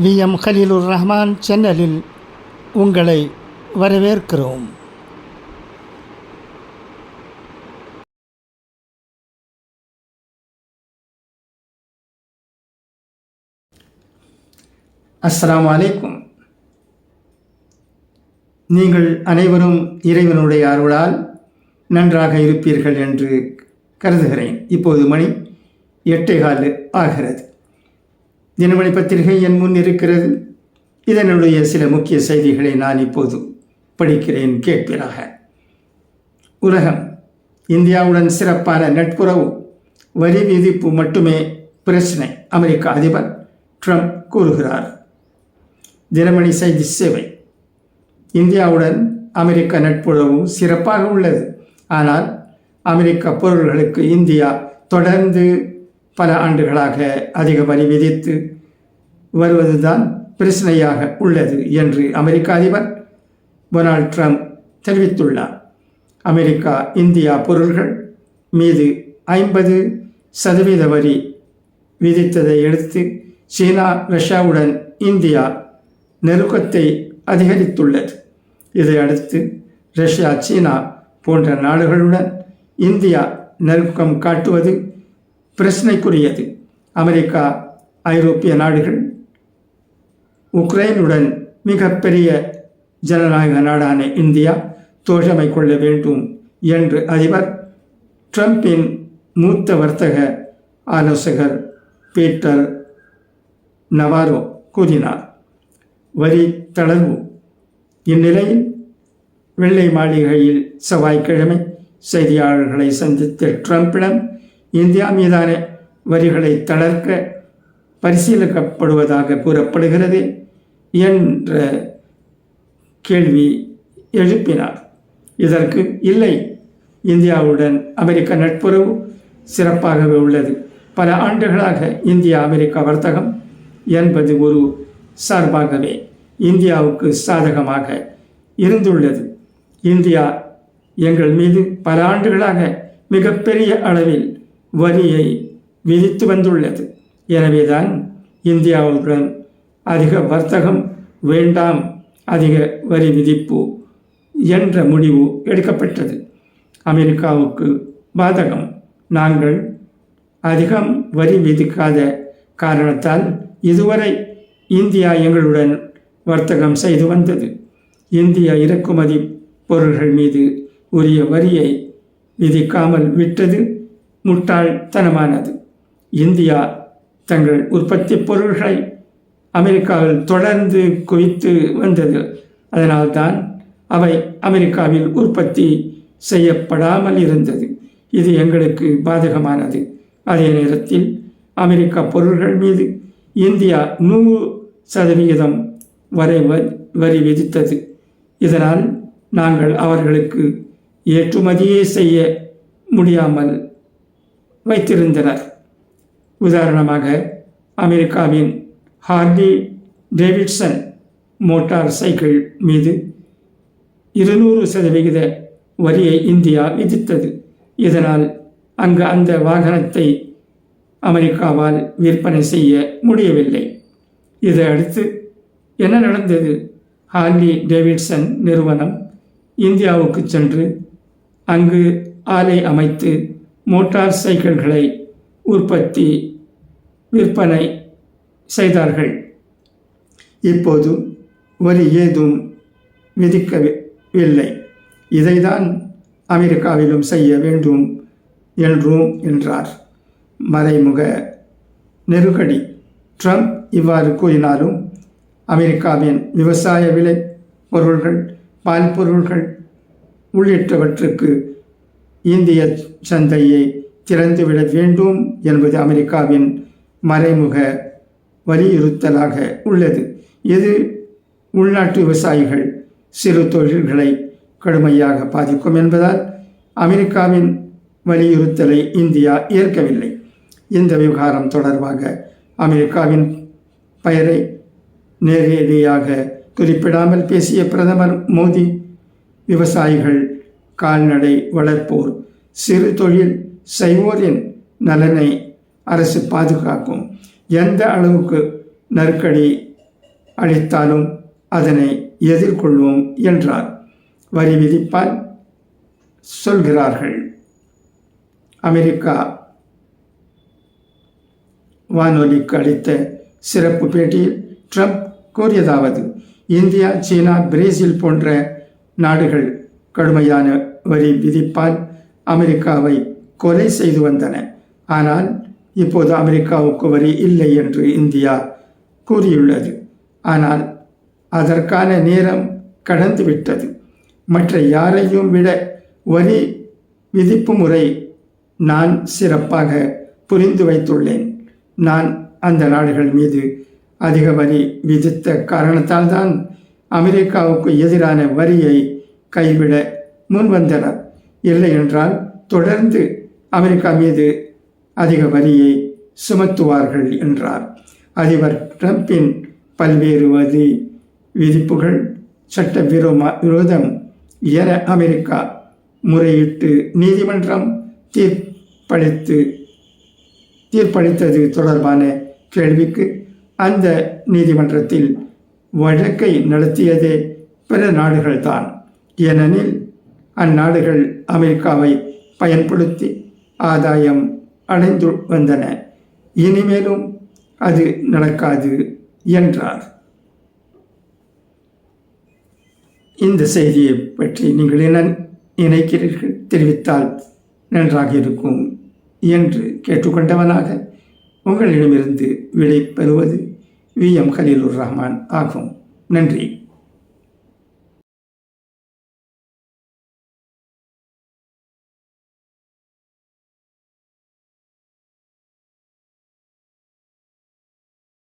We. M. Khalilur Rahman சேனலில் உங்களை வரவேற்கிறோம். அஸ்லாம் வலைக்கும் நீங்கள் அனைவரும் இறைவனுடைய அருளால் நன்றாக இருப்பீர்கள் என்று கருதுகிறேன். இப்போது மணி எட்டே கால் ஆகிறது. தினமணி பத்திரிகை என் முன் இருக்கிறது. இதனுடைய சில முக்கிய செய்திகளை நான் இப்போது படிக்கிறேன் கேட்பீராக. உலகம் இந்தியாவுடன் சிறப்பான நட்புறவு வரி விதிப்பு மட்டுமே பிரச்சனை அமெரிக்க அதிபர் ட்ரம்ப் கூறுகிறார். தினமணி செய்தி சேவை இந்தியாவுடன் அமெரிக்க நட்புறவு சிறப்பாக உள்ளது. ஆனால் அமெரிக்க பொருள்களுக்கு இந்தியா தொடர்ந்து பல ஆண்டுகளாக அதிக வரி விதித்து வருவதுதான் பிரச்சனையாக உள்ளது என்று அமெரிக்க அதிபர் டொனால்ட் ட்ரம்ப் தெரிவித்துள்ளார். அமெரிக்கா இந்தியா பொருள்கள் மீது ஐம்பது சதவீத வரி விதித்ததை எடுத்து சீனா ரஷ்யாவுடன் இந்தியா நெருக்கத்தை அதிகரித்துள்ளது. இதையடுத்து ரஷ்யா சீனா போன்ற நாடுகளுடன் இந்தியா நெருக்கம் காட்டுவது பிரச்சனைக்குரியது. அமெரிக்கா ஐரோப்பிய நாடுகள் உக்ரைனுடன் மிகப்பெரிய ஜனநாயக நாடான இந்தியா தோழமை கொள்ள வேண்டும் என்று அதிபர் ட்ரம்பின் மூத்த வர்த்தக ஆலோசகர் பீட்டர் நவாரோ கூறினார். வரி தளர்வு. இந்நிலையில் வெள்ளை மாளிகையில் செவ்வாய்க்கிழமை செய்தியாளர்களை சந்தித்த ட்ரம்பிடம் இந்தியா மீதான வரிகளை தளர்க்க பரிசீலிக்கப்படுவதாக கூறப்படுகிறது என்ற கேள்வி எழுப்பினார். இதற்கு இல்லை. இந்தியாவுடன் அமெரிக்க நட்புறவு சிறப்பாகவே உள்ளது. பல ஆண்டுகளாக இந்தியா அமெரிக்கா வர்த்தகம் என்பது ஒரு சார்பாகவே இந்தியாவுக்கு சாதகமாக இருந்துள்ளது. இந்தியா எங்கள் மீது பல ஆண்டுகளாக மிகப்பெரிய அளவில் வரியை விதித்து வந்துள்ளது. எனவேதான் இந்தியாவுடன் அதிக வர்த்தகம் வேண்டாம் அதிக வரி விதிப்பு என்ற முடிவு எடுக்கப்பட்டது. அமெரிக்காவுக்கு பாதகம். நாங்கள் அதிகம் வரி விதிக்காத காரணத்தால் இதுவரை இந்தியா எங்களுடன் வர்த்தகம் செய்து வந்தது. இந்திய இறக்குமதி பொருள்கள் மீது உரிய வரியை விதிக்காமல் விட்டது. முட்டாள்தனமானது. இந்தியா தங்கள் உற்பத்தி பொருள்களை அமெரிக்காவில் தொடர்ந்து குவித்து வந்தது. அதனால்தான் அவை அமெரிக்காவில் உற்பத்தி செய்யப்படாமல் இருந்தது. இது எங்களுக்கு பாதகமானது. அதே நேரத்தில் அமெரிக்க பொருள்கள் மீது இந்தியா நூறு சதவிகிதம் வரை வரி விதித்தது. இதனால் நாங்கள் அவர்களுக்கு ஏற்றுமதியே செய்ய முடியாமல் வைத்திருந்தனர். உதாரணமாக அமெரிக்காவின் ஹார்லி டேவிட்சன் மோட்டார் சைக்கிள் மீது இருநூறு சதவிகித வரியை இந்தியா விதித்தது. இதனால் அங்கு அந்த வாகனத்தை அமெரிக்காவால் விற்பனை செய்ய முடியவில்லை. இதை அடுத்து என்ன நடந்தது? ஹார்லி டேவிட்சன் நிறுவனம் இந்தியாவுக்கு சென்று அங்கு ஆலை அமைத்து மோட்டார் சைக்கிள்களை உற்பத்தி விற்பனை செய்தார்கள். இப்போது வரி ஏதும் விதிக்கவில்லை. இதைதான் அமெரிக்காவிலும் செய்ய வேண்டும் என்றும் என்றார். மறைமுக நெருக்கடி. ட்ரம்ப் இவ்வாறு கூறினாலும் அமெரிக்காவின் விவசாய விலை பொருள்கள் பால் பொருள்கள் உள்ளிட்டவற்றுக்கு இந்திய சந்தையை திறந்துவிட வேண்டும் என்பது அமெரிக்காவின் மறைமுக வலியுறுத்தலாக உள்ளது. இது உள்நாட்டு விவசாயிகள் சிறு தொழில்களை கடுமையாக பாதிக்கும் என்பதால் அமெரிக்காவின் வலியுறுத்தலை இந்தியா ஏற்கவில்லை. இந்த விவகாரம் தொடர்பாக அமெரிக்காவின் பெயரை நேரடியாக குறிப்பிடாமல் பேசிய பிரதமர் மோடி விவசாயிகள் கால்நடை வளர்ப்போர். சிறு தொழில் செய்வோரின் நலனை அரசு பாதுகாக்கும். எந்த அளவுக்கு நெருக்கடி அளித்தாலும் அதனை எதிர்கொள்வோம் என்றார். வரி விதிப்பால் சொல்கிறார்கள். அமெரிக்கா வானொலிக்கு அளித்த சிறப்பு பேட்டியில் ட்ரம்ப் கூறியதாவது இந்தியா சீனா பிரேசில் போன்ற நாடுகள் கடுமையான வரி விதிப்பால் அமெரிக்காவை கொலை செய்து வந்தன. ஆனால் இப்போது அமெரிக்காவுக்கு வரி இல்லை என்று இந்தியா கூறியுள்ளது. ஆனால் அதற்கான நேரம் கடந்துவிட்டது மற்ற யாரையும் விட வரி விதிப்பு முறை நான் சிறப்பாக புரிந்து வைத்துள்ளேன். நான் அந்த நாடுகள் மீது அதிக வரி விதித்த காரணத்தால் தான் அமெரிக்காவுக்கு எதிரான வரியை கைவிட முன்வந்தனர் இல்லை என்றால் தொடர்ந்து அமெரிக்கா மீது அதிக வரியை சுமத்துவார்கள் என்றார். அதிபர் ட்ரம்பின் பல்வேறு வரி விதிப்புகள் சட்ட விரோம விரோதம் என அமெரிக்கா முறையிட்டு நீதிமன்றம் தீர்ப்பளித்து தீர்ப்பளித்தது தொடர்பான கேள்விக்கு அந்த நீதிமன்றத்தில் வழக்கை நடத்தியதே பிற நாடுகள்தான். ஏனெனில் அந்நாடுகள் அமெரிக்காவை பயன்படுத்தி ஆதாயம் அடைந்து வந்தன. இனிமேலும் அது நடக்காது என்றார். இந்த செய்தியை பற்றி நீங்கள் என்ன நினைக்கிறீர்கள்? தெரிவித்தால் நன்றாக இருக்கும் என்று கேட்டுக்கொண்டவனாக உங்களிடமிருந்து விடை பெறுவது வி. எம். கலீலுர் ரஹ்மான் ஆகும். நன்றி.